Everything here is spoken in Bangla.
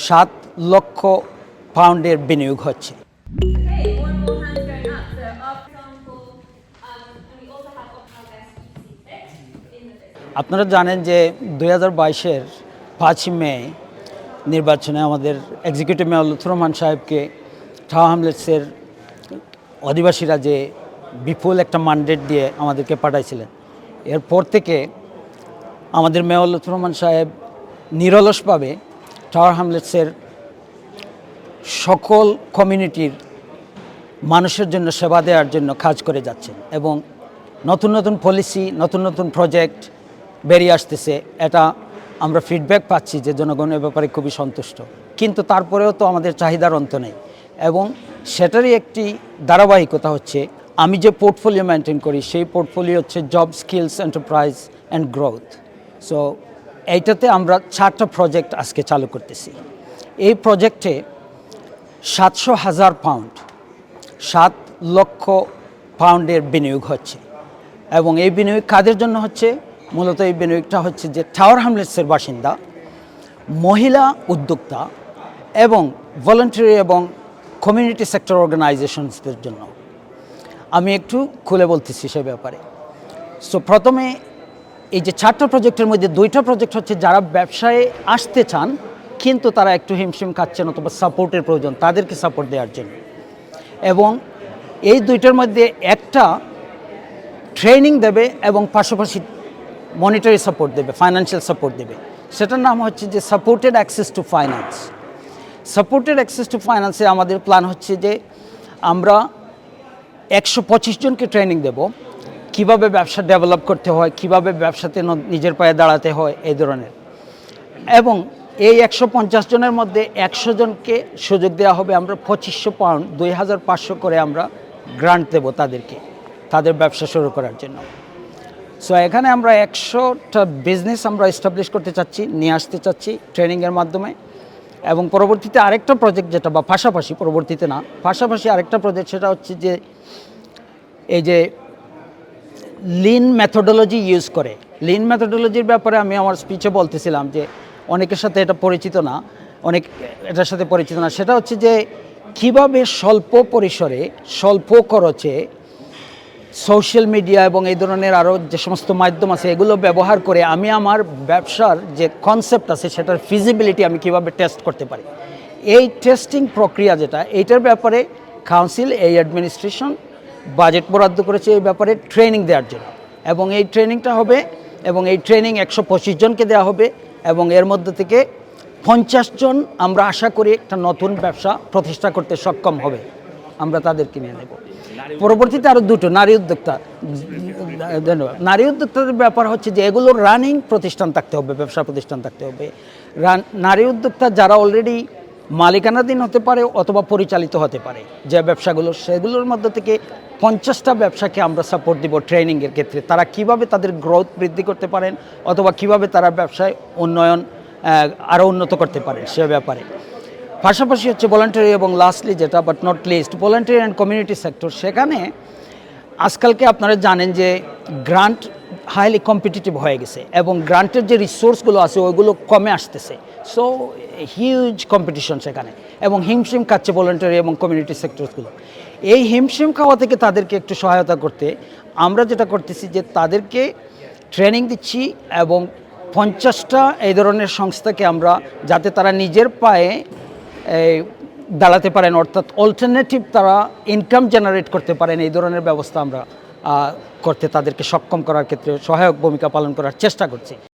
সাত লক্ষ পাউন্ডের বিনিয়োগ হচ্ছে Okay, one more hand going up. So, for example, and we also have optional guest EC6 in the business. আপনারা জানেন যে দুই হাজার বাইশের পাঁচই মে নির্বাচনে আমাদের এক্সিকিউটিভ মেয়র লুথুর রহমান সাহেবকে টাওয়া হামলেটসের অধিবাসীরা যে বিপুল একটা ম্যান্ডেট দিয়ে আমাদেরকে পাঠাইছিলেন এরপর থেকে আমাদের মেয়র লুথুর রহমান সাহেব নিরলসভাবে টাওয়ার হামলেটসের সকল কমিউনিটির মানুষের জন্য সেবা দেওয়ার জন্য কাজ করে যাচ্ছেন এবং নতুন নতুন পলিসি, নতুন নতুন প্রজেক্ট বেরিয়ে আসতেছে। এটা আমরা ফিডব্যাক পাচ্ছি যে জনগণের ব্যাপারে খুবই সন্তুষ্ট। কিন্তু তারপরেও তো আমাদের চাহিদার অন্ত নেই এবং সেটারই একটি ধারাবাহিকতা হচ্ছে, আমি যে পোর্টফোলিও মেনটেন করি, সেই পোর্টফোলিও হচ্ছে job skills enterprise and growth so এইটাতে আমরা চারটা প্রজেক্ট আজকে চালু করতেছি। এই প্রজেক্টে সাতশো হাজার পাউন্ড সাত লক্ষ পাউন্ডের বিনিয়োগ হচ্ছে। এবং এই বিনিয়োগ কাদের জন্য হচ্ছে? মূলত এই বিনিয়োগটা হচ্ছে যে টাওয়ার হামলেটসের বাসিন্দা, মহিলা উদ্যোক্তা এবং ভলেন্টারি এবং কমিউনিটি সেক্টর অর্গানাইজেশনসদের জন্য। আমি একটু খুলে বলতেছি সে ব্যাপারে। সো প্রথমে এই যে চারটা প্রজেক্টের মধ্যে দুইটা প্রজেক্ট হচ্ছে যারা ব্যবসায় আসতে চান, কিন্তু তারা একটু হিমশিম খাচ্ছেন অথবা সাপোর্টের প্রয়োজন, তাদেরকে সাপোর্ট দেওয়ার জন্য। এবং এই দুইটার মধ্যে একটা ট্রেনিং দেবে এবং পাশাপাশি মনিটারি সাপোর্ট দেবে ফাইন্যান্সিয়াল সাপোর্ট দেবে। সেটার নাম হচ্ছে যে supported access to finance supported access to ফাইন্যান্সে আমাদের প্ল্যান হচ্ছে যে আমরা একশো পঁচিশ জনকে ট্রেনিং দেব। কীভাবে ব্যবসা ডেভেলপ করতে হয়, কীভাবে ব্যবসাতে নিজের পায়ে দাঁড়াতে হয়, এই ধরনের। এবং এই একশো পঞ্চাশ জনের মধ্যে একশো জনকে সুযোগ দেওয়া হবে, আমরা পঁচিশশো পাউন্ড দুই হাজার পাঁচশো করে আমরা গ্রান্ট দেব তাদেরকে, তাদের ব্যবসা শুরু করার জন্য। সো এখানে আমরা একশোটা বিজনেস আমরা এস্টাবলিশ করতে চাচ্ছি, নিয়ে আসতে চাচ্ছি ট্রেনিংয়ের মাধ্যমে। এবং পরবর্তীতে আরেকটা প্রজেক্ট যেটা, বা পাশাপাশি, পরবর্তীতে না, পাশাপাশি আরেকটা প্রজেক্ট সেটা হচ্ছে যে, এই যে লিন মেথোডোলজি ইউজ করে। লিন মেথোডোলজির ব্যাপারে আমি আমার স্পিচে বলতেছিলাম যে, অনেকের সাথে এটা পরিচিত না, অনেক এটার সাথে পরিচিত না। সেটা হচ্ছে যে, কীভাবে স্বল্প পরিসরে, স্বল্প খরচে সোশ্যাল মিডিয়া এবং এই ধরনের আরও যে সমস্ত মাধ্যম আছে, এগুলো ব্যবহার করে আমি আমার ব্যবসার যে কনসেপ্ট আছে, সেটার ফিজিবিলিটি আমি কীভাবে টেস্ট করতে পারি? এই টেস্টিং প্রক্রিয়া যেটা, এইটার ব্যাপারে কাউন্সিল এই অ্যাডমিনিস্ট্রেশন বাজেট বরাদ্দ করেছে এই ব্যাপারে ট্রেনিং দেওয়ার জন্য। এবং এই ট্রেনিংটা হবে, এবং এই ট্রেনিং একশো পঁচিশ জনকে দেওয়া হবে, এবং এর মধ্যে থেকে পঞ্চাশ জন আমরা আশা করি একটা নতুন ব্যবসা প্রতিষ্ঠা করতে সক্ষম হবে। আমরা তাদেরকে নিয়ে নেব। পরবর্তীতে আরও দুটো, নারী উদ্যোক্তা। ধন্যবাদ। নারী উদ্যোক্তাদের ব্যাপার হচ্ছে যে, এগুলো রানিং প্রতিষ্ঠান থাকতে হবে, ব্যবসা প্রতিষ্ঠান থাকতে হবে। নারী উদ্যোক্তা যারা অলরেডি মালিকানাধীন হতে পারে অথবা পরিচালিত হতে পারে। যে ব্যবসাগুলো, সেগুলোর মধ্যে থেকে পঞ্চাশটা ব্যবসাকে আমরা সাপোর্ট দিব ট্রেনিংয়ের ক্ষেত্রে। তারা কীভাবে তাদের গ্রোথ বৃদ্ধি করতে পারেন অথবা কীভাবে তারা ব্যবসায় উন্নয়ন আরও উন্নত করতে পারে সে ব্যাপারে। পাশাপাশি হচ্ছে ভলান্টারি এবং লাস্টলি যেটা but not least voluntary and community sector সেখানে আজকালকে আপনারা জানেন যে গ্রান্ট হাইলি কম্পিটিটিভ হয়ে গেছে এবং গ্রান্টের যে রিসোর্সগুলো আছে, ওইগুলো কমে আসতেছে। সো হিউজ কম্পিটিশন সেখানে এবং হিমশিম খাচ্ছে ভলান্টারি এবং কমিউনিটি সেক্টরসগুলো এই হিমশিম খাওয়া থেকে তাদেরকে একটু সহায়তা করতে, আমরা যেটা করতেছি যে তাদেরকে ট্রেনিং দিচ্ছি এবং পঞ্চাশটা এই ধরনের সংস্থাকে আমরা যাতে তারা নিজের পায়ে দাঁড়াতে পারেন, অর্থাৎ অল্টারনেটিভ তারা ইনকাম জেনারেট করতে পারেন, এই ধরনের ব্যবস্থা আমরা করতে তাদেরকে সক্ষম করার ক্ষেত্রে সহায়ক ভূমিকা পালন করার চেষ্টা করছি।